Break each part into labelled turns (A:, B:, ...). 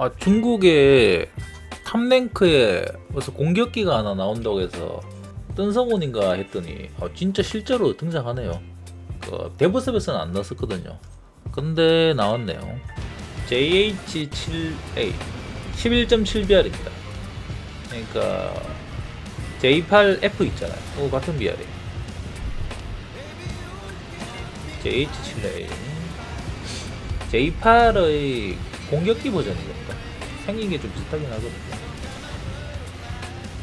A: 아 중국에 탑랭크에 무슨 공격기가 하나 나온다고 해서 뜬성원인가 했더니 아, 진짜 실제로 등장하네요. 그 데브섭에서는 안 나왔었거든요. 근데 나왔네요. JH7A 11.7BR입니다. 그러니까 J8F 있잖아요. 그 같은 BR이. JH7A J8의 공격기 버전이겠다. 생긴 게 좀 비슷하긴 하거든요.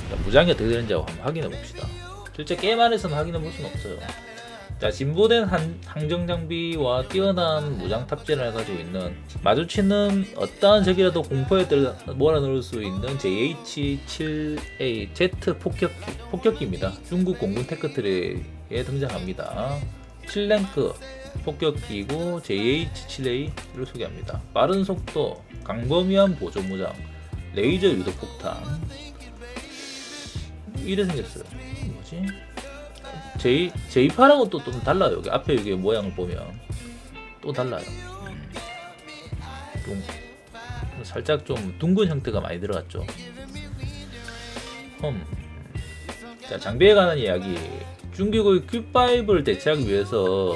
A: 자, 무장이 어떻게 되는지 한번 확인해 봅시다. 실제 게임 안에서는 확인해 볼 수는 없어요. 자, 진보된 한, 항정 장비와 뛰어난 무장 탑재를 가지고 있는 마주치는 어떠한 적이라도 공포에 들 몰아넣을 수 있는 JH-7A Z 폭격기, 폭격기입니다. 중국 공군 테크트리에 등장합니다. 7랭크 폭격기고 JH-7A를 소개합니다. 빠른 속도, 강범위한 보조 무장, 레이저 유도 폭탄. 이래 생겼어요. 뭐지? J J8하고 또 좀 달라요. 여기 앞에 여기 모양을 보면 또 달라요. 음. 좀 살짝 좀 둥근 형태가 많이 들어갔죠. 음. 자 장비에 관한 이야기. 중국의 Q5를 대체하기 위해서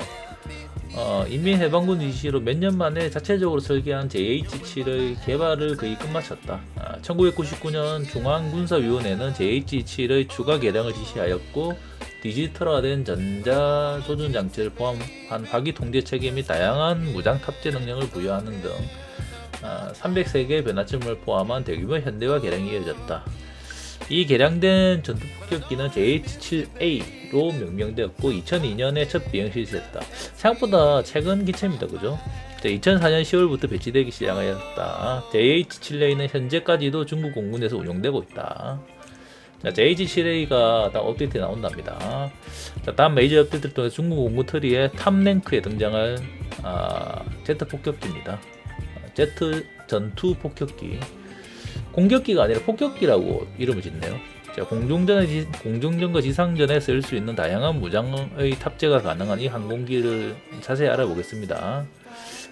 A: 어, 인민해방군 위시로 몇 년 만에 자체적으로 설계한 JH7의 개발을 거의 끝마쳤다. 아, 1999년 중앙군사위원회는 JH7의 추가 개량을 지시하였고 디지털화된 전자 조준 장치를 포함한 화기 통제 체계 및 다양한 무장 탑재 능력을 부여하는 등 아, 303개의 변화점을 포함한 대규모 현대화 개량이 이어졌다. 이 개량된 전투 폭격기는 JH-7A로 명명되었고 2002년에 첫 비행 실시했다. 생각보다 최근 기체입니다. 그죠? 2004년 10월부터 배치되기 시작하였다. JH-7A는 현재까지도 중국 공군에서 운용되고 있다. 자, JH-7A가 딱 업데이트 나온답니다. 자, 다음 메이저 업데이트를 통해 중국 공군 트리의 탑랭크에 등장할 아, Z 폭격기입니다. Z 전투 폭격기. 공격기가 아니라 폭격기라고 이름을 짓네요. 자, 공중전의 지, 공중전과 지상전에 쓸 수 있는 다양한 무장의 탑재가 가능한 이 항공기를 자세히 알아보겠습니다.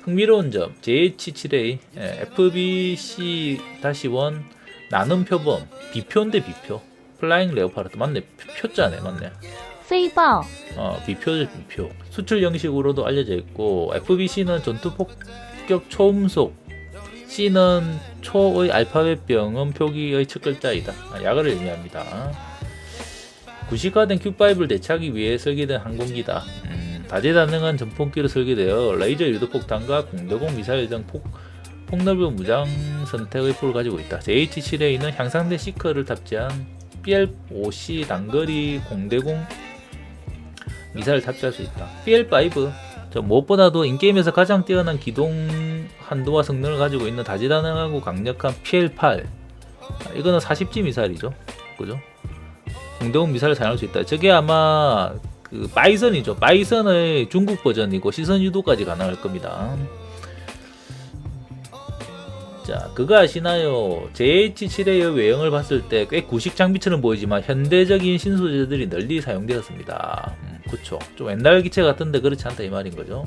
A: 흥미로운 점, JH-7A, FBC-1 나눔 표범, 비표인데 비표, 플라잉 레오파르트 맞네, 표자네 맞네.
B: 飞豹、
A: 어, 비표죠, 비표. 수출 형식으로도 알려져 있고, FBC는 전투 폭격 초음속, C는 초의 알파벳병은 표기의 첫 글자이다. 아, 약을 의미합니다. 구식화된 Q5를 대체하기 위해 설계된 항공기다. 음, 다재다능한 전폭기로 설계되어 레이저 유도폭탄과 공대공 미사일 등 폭, 폭넓은 무장 선택의 풀을 가지고 있다. JH-7A는 향상된 시커를 탑재한 BL-5C 단거리 공대공 미사일 탑재할 수 있다. BL5 저 무엇보다도 인게임에서 가장 뛰어난 기동 한도와 성능을 가지고 있는 다재다능하고 강력한 PL8 아, 이거는 40G 미사일이죠. 그죠? 공대공 미사일을 사용할 수 있다. 저게 아마 그 바이선이죠. 바이선의 중국 버전이고 시선 유도까지 가능할 겁니다. 자, 그거 아시나요? JH7의 외형을 봤을 때 꽤 구식 장비처럼 보이지만 현대적인 신소재들이 널리 사용되었습니다. 음, 그쵸. 좀 옛날 기체 같은데 그렇지 않다 이 말인 거죠.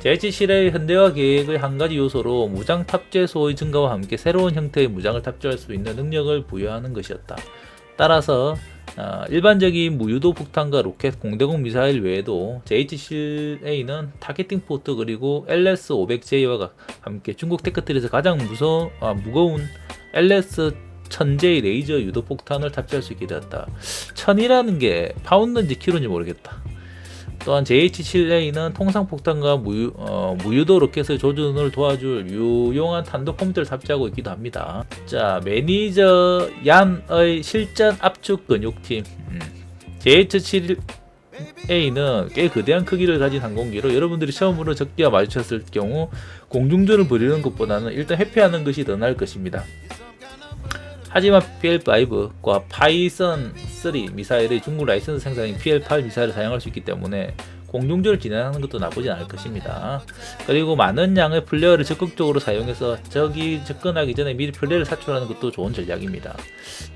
A: JH7의 현대화 계획의 한 가지 요소로 무장 탑재소의 증가와 함께 새로운 형태의 무장을 탑재할 수 있는 능력을 부여하는 것이었다. 따라서 어, 일반적인 무유도 폭탄과 로켓, 공대공 미사일 외에도 JH-7A는 타겟팅 포트 그리고 LS-500J와 함께 중국 테크트리에서 가장 무서, 아, 무거운 LS 1000J 레이저 유도 폭탄을 탑재할 수 있게 되었다. 1000이라는 게 파운드인지 킬로인지 모르겠다. 또한 JH-7A는 통상 폭탄과 무유, 어, 무유도 로켓의 조준을 도와줄 유용한 탄도 폼들을 탑재하고 있기도 합니다. 자, 매니저 얀의 실전 압축 근육팀. 음. JH-7A는 꽤 거대한 크기를 가진 항공기로 여러분들이 처음으로 적기와 마주쳤을 경우 공중전을 벌이는 것보다는 일단 회피하는 것이 더 나을 것입니다. 하지만 PL5과 파이썬 3 미사일의 중국 라이선스 생산인 PL8 미사일을 사용할 수 있기 때문에 공중전을 진행하는 것도 나쁘진 않을 것입니다. 그리고 많은 양의 플레어를 적극적으로 사용해서 적이 접근하기 전에 미리 플레어를 사출하는 것도 좋은 전략입니다.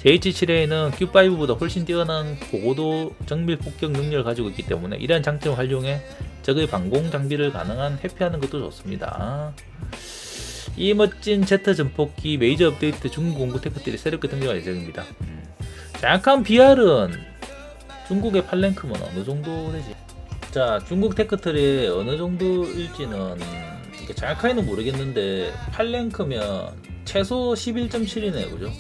A: JH-7A는 Q5보다 훨씬 뛰어난 고고도 정밀 폭격 능력을 가지고 있기 때문에 이러한 장점을 활용해 적의 방공 장비를 가능한 회피하는 것도 좋습니다. 이 멋진 Z 전폭기 메이저 업데이트 중국 공구 테크들이 새롭게 등장할 예정입니다. 음. 약간 BR은 중국의 8랭크면 어느 정도 되지? 자, 중국 테크틀이 어느 정도일지는 이렇게 정확하게는 모르겠는데 8랭크면 최소 11.7이네요, 그죠?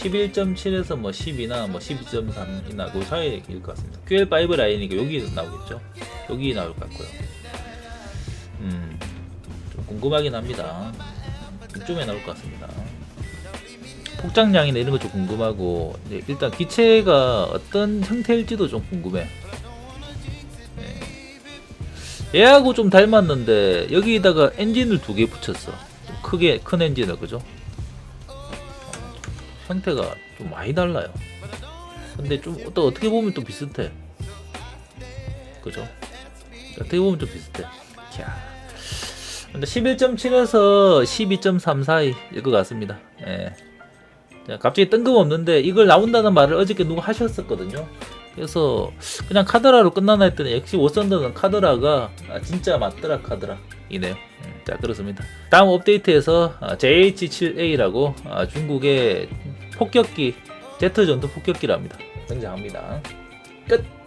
A: 11.7에서 뭐 10이나 뭐 12.3이나 그 사이일 것 같습니다. QL5 라인이니까 여기 나오겠죠? 여기 나올 것 같고요. 음, 좀 궁금하긴 합니다. 이쯤에 나올 것 같습니다. 폭장량이나 이런 거좀 궁금하고 네, 일단 기체가 어떤 형태일지도 좀 궁금해. 네. 얘하고 좀 닮았는데 여기다가 엔진을 두 개 붙였어. 좀 크게 큰 엔진을 그죠? 어, 형태가 좀 많이 달라요. 근데 좀 또 어떻게 보면 또 비슷해. 그죠? 어떻게 보면 좀 비슷해. 야. 근데 11.7에서 12.3 사이일 것 같습니다. 예. 자, 갑자기 뜬금없는데 이걸 나온다는 말을 어저께 누가 하셨었거든요. 그래서 그냥 카드라로 끝나나 했더니 역시 워선더는 카드라가 아, 진짜 맞더라 카드라 이네요. 음, 자 그렇습니다. 다음 업데이트에서 아, JH7A라고 아, 중국의 폭격기 제트 전투 폭격기랍니다. 등장합니다. 끝.